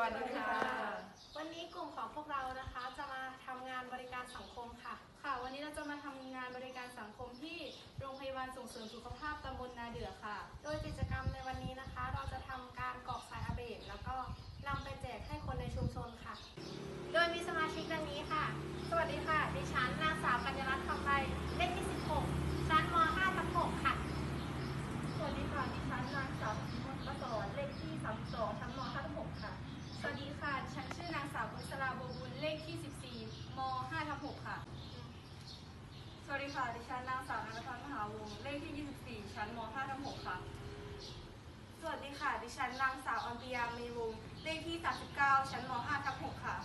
วัสดีค่ะ วันนี้กลุ่มของพวกเรานะคะจะมาทำงานบริการสังคมค่ะ ค่ะ วันนี้เราจะมาทำงานบริการสังคมที่โรงพยาบาลส่งเสริมสุขภาพตำบลนาเดือค่ะ โดยกิจกรรมในวันนี้นะคะ เราจะทำการกรอกสายอาเบดแล้วก็นำไปแจกให้คนในชุมชนค่ะ โดยมีสมาชิกดังนี้ค่ะ สวัสดีค่ะ ดิฉันนางสาวกัญญารัตน์คำใบเลขที่ 16 ชั้นม5ทับ6ค่ะ สวัสดีค่ะ ดิฉันนางสาวมนประสอนเลขที่ 32 ชั้นม5ทับ6ค่ะ สวัสดีค่ะ ดิฉันชื่อนางสาวกุศลาบัวบุญเลขที่ 14ม5ทับ6 ค่ะ สวัสดีค่ะ ดิฉันนางสาวนันทพันธ์มหาวงศ์เลขที่ 24 ชั้นม5ทับ6ค่ะ สวัสดีค่ะ ดิฉันนางสาวอัมปิยามีวงศ์เลขที่ 39 ชั้นม5ทับ6ค่ะ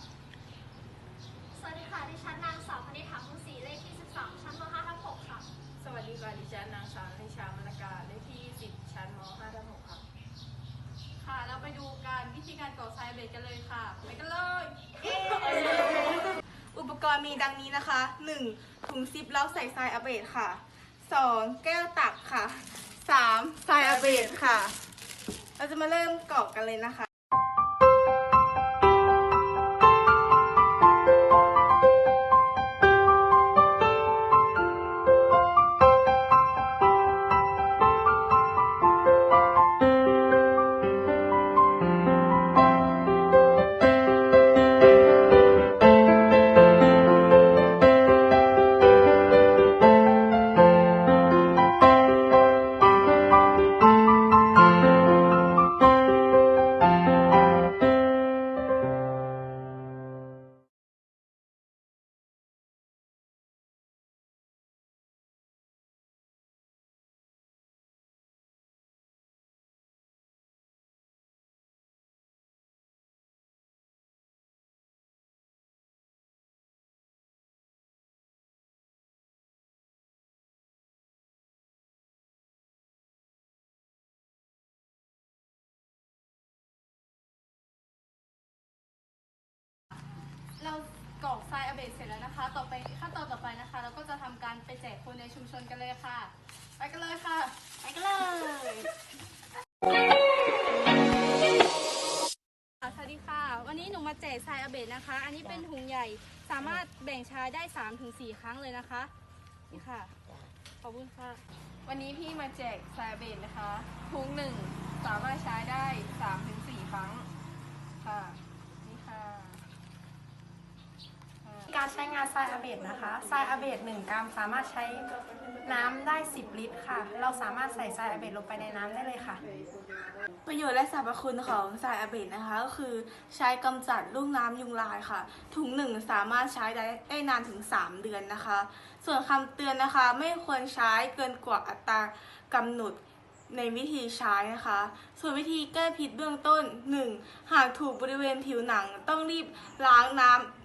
สวัสดีค่ะ ดิฉันนางสาวพนิษฐามุศรีเลขที่12ชั้นม5ทับ6ค่ะ สวัสดีค่ะ ดิฉันนางสาวนิชามนกาเลขที่10ชั้นม5ทับ6ค่ะ ค่ะ เราไปดูการวิธีการก่อไซเบรกกันเลยค่ะ ไปกันเลยอุปกรณ์ มีดังนี้นะคะ 1. ถุงซิปแล้วใส่ทรายอาเบดค่ะ 2. แก้วตักค่ะ 3. ทรายอาเบดค่ะ เราจะมาเริ่มกรอกกันเลยนะคะ เรากรอกทรายอเบดเสร็จแล้วนะคะ ต่อไปขั้นตอนต่อไปนะคะ เราก็จะทำการไปแจกคนในชุมชนกันเลยค่ะ ไปกันเลยค่ะ ไปกันเลยสวัสดีค่ะ วันนี้หนูมาแจกทรายอเบดนะคะ อันนี้เป็นถุงใหญ่สามารถแบ่งใช้ได้3-4ครั้งเลยนะคะนี่ค่ะขอบคุณค่ะ วันนี้พี่มาแจกแซเบนนะคะทุงหนึ่งสามารถใช้ได้3-4ครั้งค่ะ นี่ค่ะค่ะ การ ใช้งานทรายอาเบดนะคะทรายอาเบด1กรัมสามารถใช้น้ำได้ 10 ลิตรค่ะ เราสามารถใส่ทรายอาเบดลงไปในน้ำได้เลยค่ะ ประโยชน์และสรรพคุณของทรายอาเบดนะคะก็คือใช้กำจัดลูกน้ำยุงลายค่ะ ถุงหนึ่งสามารถใช้ได้ได้นานถึง 3 เดือนนะคะ ส่วนคำเตือนนะคะไม่ควรใช้เกินกว่าอัตรากำหนดในวิธีใช้นะคะ ส่วนวิธีแก้พิษเบื้องต้น 1. หากถูกบริเวณผิวหนังต้องรีบล้างน้ำ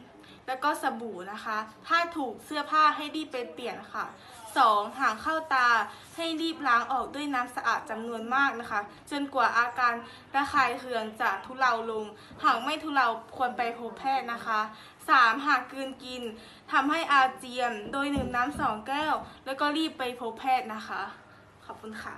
แล้วก็สบู่นะคะ ถ้าถูกเสื้อผ้าให้รีบไปเปลี่ยนค่ะ 2. หากเข้าตาให้รีบล้างออกด้วยน้ำสะอาดจำนวนมากนะคะ จนกว่าอาการระคายเคืองจะทุเลาลง หากไม่ทุเลาควรไปพบแพทย์นะคะ 3. หากกลืนกินทำให้อาเจียนโดยดื่มน้ำสองแก้ว แล้วก็รีบไปพบแพทย์นะคะ ขอบคุณค่ะ